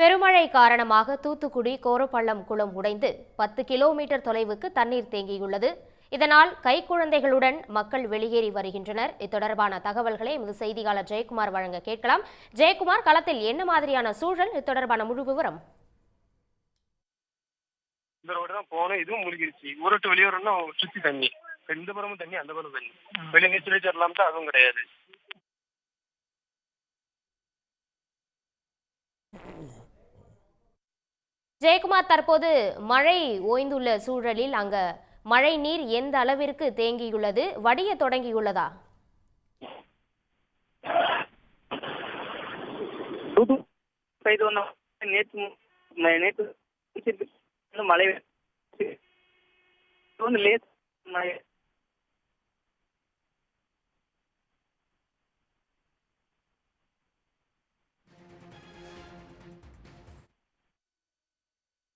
பெருமழை காரணமாக தூத்துக்குடி கோரப்பள்ளம் குளம் உடைந்து பத்து கிலோமீட்டர் தொலைவுக்கு தண்ணீர் தேங்கியுள்ளது. இதனால் கைக்குழந்தைகளுடன் மக்கள் வெளியேறி வருகின்றனர். இத்தொடர்பான தகவல்களை எமது செய்தியாளர் ஜெயக்குமார் வழங்க கேட்கலாம். ஜெயக்குமார் களத்தில் என்ன மாதிரியான சூழல்? இத்தொடர்பான முழு விவரம். இந்த ரோடு தான் போனோம் இதுவும் முழுகிருச்சு. ஊரட்டு வெளியே சுத்தி தண்ணி. இந்த புறமும் தண்ணி அந்த புறம் தண்ணி. வெளியே நீச்சல் அடிச்சு தான் அதுவும் கிடையாது. ஜெயக்குமார் தற்போது மழை ஓய்ந்துள்ள சூழலில் அங்க மழை நீர் எந்த அளவிற்கு தேங்கியுள்ளது? வடிய தொடங்கியுள்ளதா? நேற்று மழை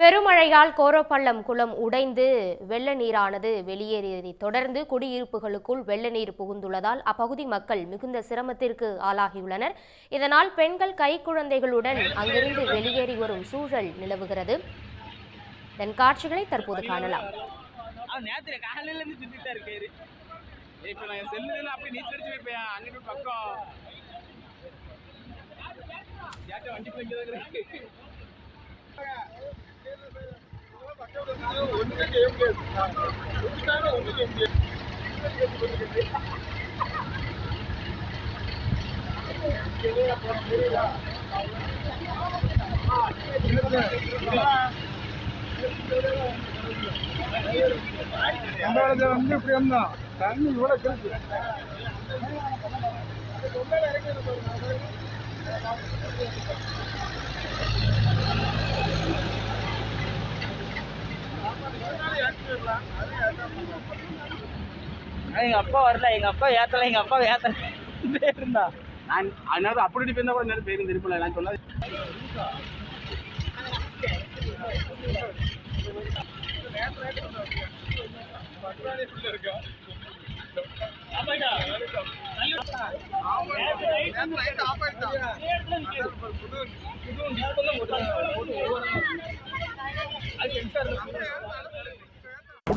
பெருமழையால் கோரப்பள்ளம் குளம் உடைந்து வெள்ள நீரானது வெளியேறியதை தொடர்ந்து குடியிருப்புகளுக்குள் வெள்ள நீர் புகுந்துள்ளதால் அப்பகுதி மக்கள் மிகுந்த சிரமத்திற்கு ஆளாகியுள்ளனர். இதனால் பெண்கள் கைக்குழந்தைகளுடன் அங்கிருந்து வெளியேறி வரும் சூழல் நிலவுகிறது. இதன் காட்சிகளை தற்போது காணலாம். அவன் நம்மளது வந்து இப்படி இருந்தான் தண்ணி இவ்வளவு கிடக்கு எங்க அப்பா வரல. எங்க அப்பா ஏத்தல. எங்க அப்பா ஏத்தல. இருந்தா நான் அதனால அப்படி போயிருந்தா கூட நேரம் பேருந்து திருப்பல. நான் சொன்னது